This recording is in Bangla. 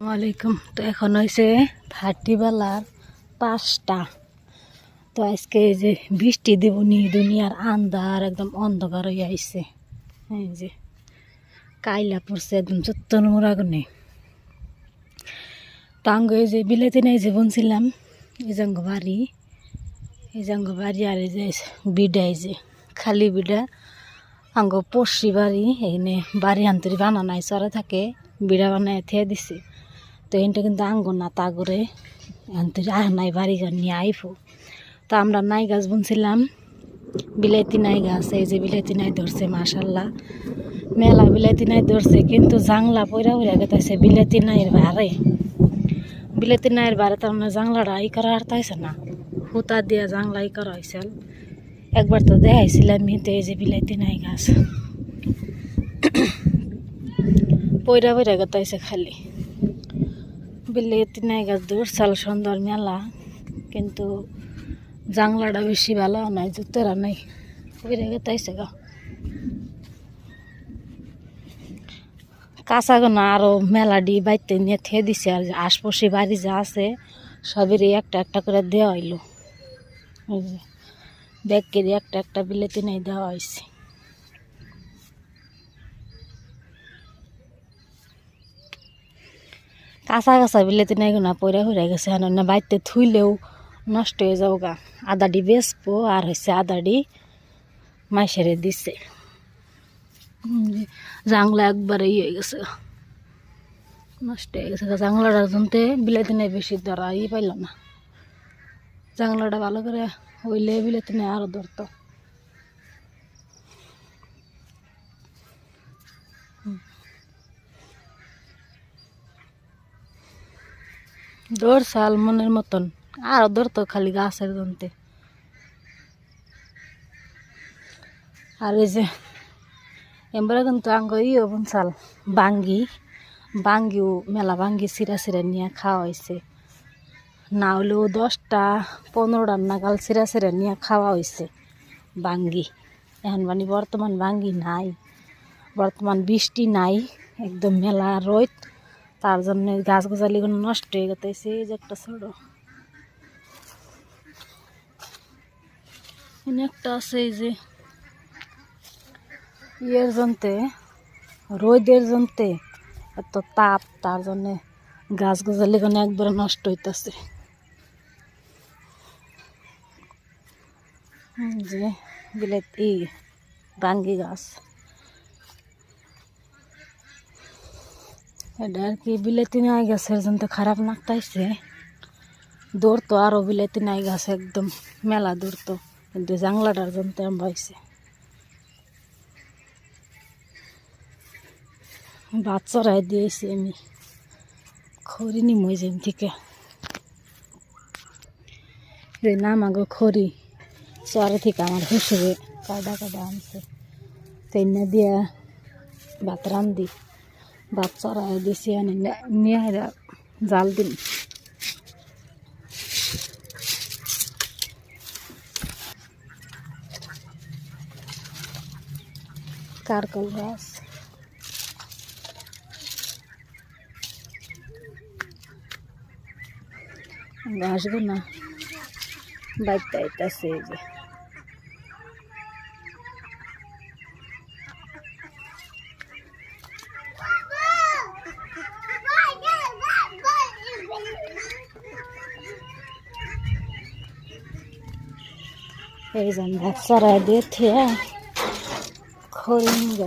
ওয়ালাইকুম তো এখন হয়েছে থার্টিবেলার পাঁচটা। তো আজকে এই যে বৃষ্টি দেব নি দুনিয়ার আন্ধার একদম অন্ধকার হয়ে আইছে। এই যে কাইলা পড়ছে একদম চত্তন মোরাগুনে তো আঙ্গ এই যে বিলেতে নাই যে বনছিলাম, এই জঙ্গ বাড়ি। এই জঙ্গ বাড়ি আর এই যে বিডা, এই যে খালি বিডা। আঙ্গ পড়শি বাড়ি এখানে বাড়ি আন্তরি বানা নাই চরে থাকে, বিড়া বানায় থে দিছে। তো এটা কিন্তু আঙ্গ না তা করে আহ নাই বাড়ি ঘর নিয়ে আইফো। তো আমরা নাই গাছ বুনছিলাম, বিলাইতি নাই গাছ, এই যে বিলাইতি নাই ধরছে মাশাল্লাহ। মেলা বিলাইতি নাই ধরছে, কিন্তু জাংলা পয়রা পয়রা গেতেছে বিলাইতি নাইয়ের বারে। বিলাইতি নাইয়ের বারে তার মানে জাংলাটা ই করা হারতাইছে না, হুতা দিয়া জাংলা ই করা হয়েছিল একবার তো দেখাইছিলাম তো এই যে বিলাইতি নাই গাছ। পয়রা পয়রা গেতাইছে খালি। বিলাইতি নাই গাছ দূর সাল সুন্দর মেলা। কিন্তু জাংলাটা বেশি ভালো নাই, জুতোরা নাই। পয়রা গেতাইছে গা। কাঁচাগোনা আরও মেলাডি বাইতে নিয়ে থে দিছে, আর আশপাশে বাড়ি যা আছে, সবেরই একটা একটা করে দেওয়া হইল। ওই ব্যাগেরই একটা একটা বিলেতি নাই দেওয়া হয়েছে কাঁচা কাঁচা বিলেতি নাই না পয়রা হয়ে গেছে না বাইতে থুইলেও নষ্ট হয়ে যাও গা আদাডি বেচবো আর হয়েছে আদাডি মাইসেরে দিছে। জাংলা একবারে ইয়ে হয়ে গেছে। নষ্ট হয়ে গেছে। জাংলাটা জমতে বিলেতি নাই বেশি ধরা ই পাইল না। জাংলাটা ভালো করে হইলে বিলেতি নাই আরও ধরতো। দৌড় সাল মনের মতন। আরও ধরতো খালি গাছের জমতে আর এই যে এবারে কিন্তু আঙ্গ ইয়ে বনসাল বাঙ্গি, বাঙ্গিও মেলা বাঙ্গি সিরা সিরা নিয়ে খাওয়া হয়েছে না হলেও দশটা পনেরোটা নাগাল সিরা সিরা নিয়ে খাওয়া হয়েছে বাঙ্গি। এখন মানে বর্তমান বাঙ্গি নাই, বর্তমান বৃষ্টি নাই, একদম মেলা রোদ। তার জন্য গাছ গাছালিগুলো নষ্ট হয়ে গেছে এই যে একটা ছোট। এখানে একটা আছে এই যে ইয়ের জন্যে, রোদের জন্যে এত তাপ, তার জন্যে গাছ গাছালিগুলো একবারে নষ্ট হইতেছে। যে, বিলেতি বাঙ্গি গাছ। এটা আর কি বিলেতি নাই গাছের জন্য খারাপ লাগতাইছে। দৌড় তো আরও বিলেতি নাই গাছ, একদম মেলা দূর তো। কিন্তু জাংলাটার জন্য আমরা হয়েছে ভাত চড়াই দিয়েছি আমি। খড়ি নিমই যেন থেকে নাম আগে খড়ি। চরে থেকে আমার হুসুরে কাদা কাদা আনছে। তেনা দিয়া ভাত রান্ধি। ভাত চড়াই দিছি আনি নিয়ে হেরা জাল দিন। কারকল গাছ। আসব না। বাইতে আইতাছে এই যে। এই যে আমি ভাত চড়াই দিয়ে থিয়া খড়ি নিয়ে